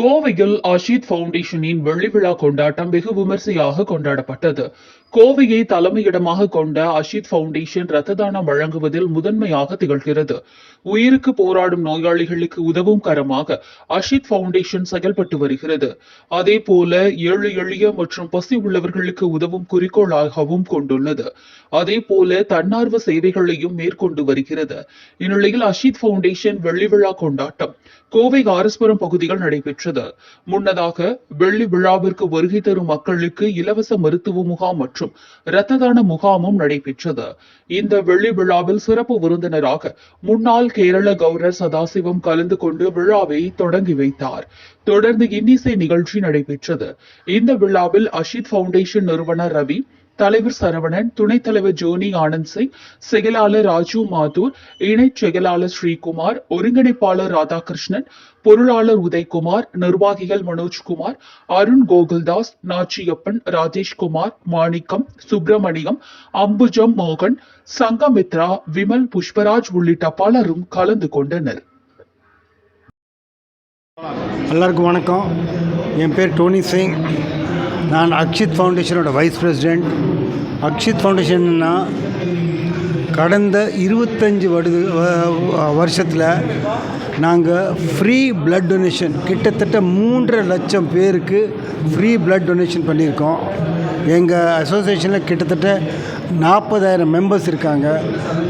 கோவையில் அஷித் பவுண்டேஷனின் வெள்ளி விழா கொண்டாட்டம் வெகு விமர்சையாக கொண்டாடப்பட்டது. கோவையை தலைமையிடமாக கொண்ட அஷித் பவுண்டேஷன் ரத்த தானம் வழங்குவதில் முதன்மையாக திகழ்கிறது. உயிருக்கு போராடும் நோயாளிகளுக்கு உதவும் கரமாக அஷித் பவுண்டேஷன் செயல்பட்டு வருகிறது. அதே போல ஏழு எளிய மற்றும் பசி உள்ளவர்களுக்கு உதவும் குறிக்கோளாகவும் கொண்டுள்ளது. அதே போல தன்னார்வ சேவைகளையும் மேற்கொண்டு வருகிறது. இந்நிலையில் அஷித் பவுண்டேஷன் வெள்ளி விழா கொண்டாட்டம் கோவை காரஸ்புரம் பகுதியில் நடைபெற்றது. முன்னதாக வெள்ளி விழாவிற்கு வருகை தரும் மக்களுக்கு இலவச மருத்துவ முகாம் மற்றும் இரத்த தான முகாமும் நடைபெற்றது. இந்த வெள்ளி விழாவில் சிறப்பு விருந்தினராக முன்னாள் கேரள கவர்னர் சதாசிவம் கலந்து கொண்டு விழாவை தொடங்கி வைத்தார். தொடர்ந்து இன்னிசை நிகழ்ச்சி நடைபெற்றது. இந்த விழாவில் அஷித் பவுண்டேஷன் நிறுவனர் ரவி தலைவர் சரவணன் துணைத் தலைவர் ஜோனி ஆனந்த் சிங் செயலாளர் ராஜு மாதூர் இணைச் செயலாளர் ஸ்ரீகுமார் ஒருங்கிணைப்பாளர் ராதாகிருஷ்ணன் பொருளாளர் உதயகுமார் நிர்வாகிகள் மனோஜ்குமார் அருண் கோகுல்தாஸ் நாச்சியப்பன் ராஜேஷ்குமார் மாணிக்கம் சுப்பிரமணியம் அம்புஜம் மோகன் சங்கமித்ரா விமல் புஷ்பராஜ் உள்ளிட்ட பலரும் கலந்து கொண்டனர். எல்லாருக்கும் வணக்கம். என் பேர் டோனி சிங். நான் அக்ஷித் ஃபவுண்டேஷனோட வைஸ் பிரசிடெண்ட் அக்ஷித் ஃபவுண்டேஷன்னா கடந்த இருபத்தஞ்சி வருது வருஷத்தில் நாங்கள் ஃப்ரீ பிளட் டொனேஷன் கிட்டத்தட்ட மூன்றரை லட்சம் பேருக்கு ஃப்ரீ பிளட் டொனேஷன் பண்ணியிருக்கோம். எங்கள் அசோசியேஷனில் கிட்டத்தட்ட நாற்பதாயிரம் மெம்பர்ஸ் இருக்காங்க.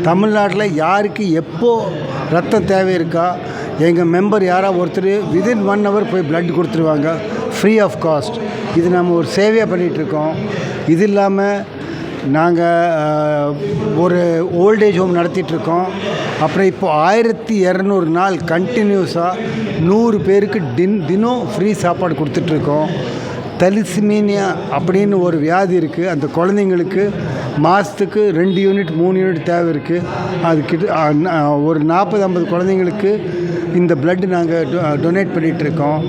தமிழ்நாட்டில் யாருக்கு எப்போது ரத்தம் தேவை இருக்கா எங்கள் மெம்பர் யாராவது ஒருத்தர் விதின் ஒன் ஹவர் போய் பிளட் கொடுத்துருவாங்க. ஃப்ரீ ஆஃப் காஸ்ட் இது நம்ம ஒரு சேவையாக பண்ணிகிட்ருக்கோம் இது இல்லாமல் நாங்கள் ஒரு ஓல்டேஜ் ஹோம் நடத்திட்டுருக்கோம். அப்புறம் இப்போ ஆயிரத்தி இரநூறு நாள் கண்டினியூஸாக நூறு பேருக்கு டின் தினம் ஃப்ரீ சாப்பாடு கொடுத்துட்ருக்கோம் தலிசிமீனியா அப்படின்னு ஒரு வியாதி இருக்குது அந்த குழந்தைங்களுக்கு மாதத்துக்கு ரெண்டு யூனிட் மூணு யூனிட் தேவை இருக்குது அது கிட்ட ஒரு நாற்பது ஐம்பது குழந்தைங்களுக்கு இந்த ப்ளட் நாங்கள் டொனேட் பண்ணிகிட்ருக்கோம்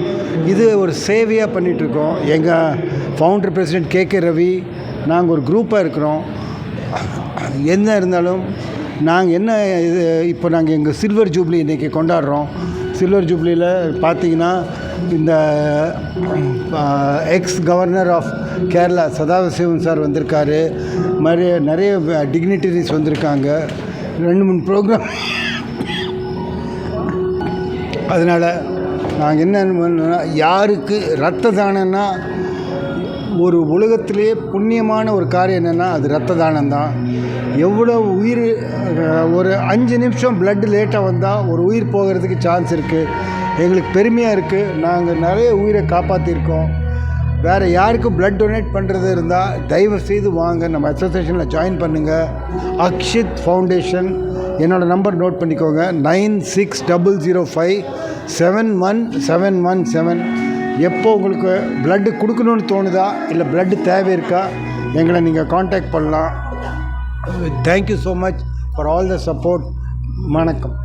இது ஒரு சேவையாக பண்ணிகிட்ருக்கோம் எங்கள் founder president K K Ravi நாங்கள் ஒரு குரூப்பாக இருக்கிறோம். என்ன இருந்தாலும் நாங்கள் என்ன இது இப்போ நாங்கள் எங்கள் சில்வர் ஜூப்ளி இன்றைக்கி கொண்டாடுறோம். சில்வர் ஜூப்ளியில் பார்த்தீங்கன்னா இந்த ex governor of Kerala Sadasivam sir வந்திருக்காரு. மாதிரி நிறைய டிக்னிட்டரிஸ் வந்திருக்காங்க. ரெண்டு மூணு ப்ரோக்ராம் அதனால் நாங்கள் என்ன பண்ணோம்னா யாருக்கு ரத்த தானம்னா ஒரு உலகத்திலேயே புண்ணியமான ஒரு காரியம் என்னென்னா அது ரத்த தானம் தான் எவ்வளோ உயிர் ஒரு அஞ்சு நிமிஷம் blood லேட்டாக வந்தால் ஒரு உயிர் போகிறதுக்கு சான்ஸ் இருக்குது எங்களுக்கு பெருமையாக இருக்குது நாங்கள் நிறைய உயிரை காப்பாற்றிருக்கோம் வேறு யாருக்கும் ப்ளட் டொனேட் பண்ணுறது இருந்தால் தயவு செய்து வாங்க. நம்ம அசோசியேஷனில் ஜாயின் பண்ணுங்கள் அக்ஷித் ஃபவுண்டேஷன் என்னோடய நம்பர் நோட் பண்ணிக்கோங்க. Nine six double zero five seven one seven one seven. எப்போ உங்களுக்கு ப்ளட்டு கொடுக்கணும்னு தோணுதா? இல்லை ப்ளட்டு தேவை இருக்கா? எங்களை நீங்கள் காண்டாக்ட் பண்ணலாம். Thank you so much for all the support வணக்கம்.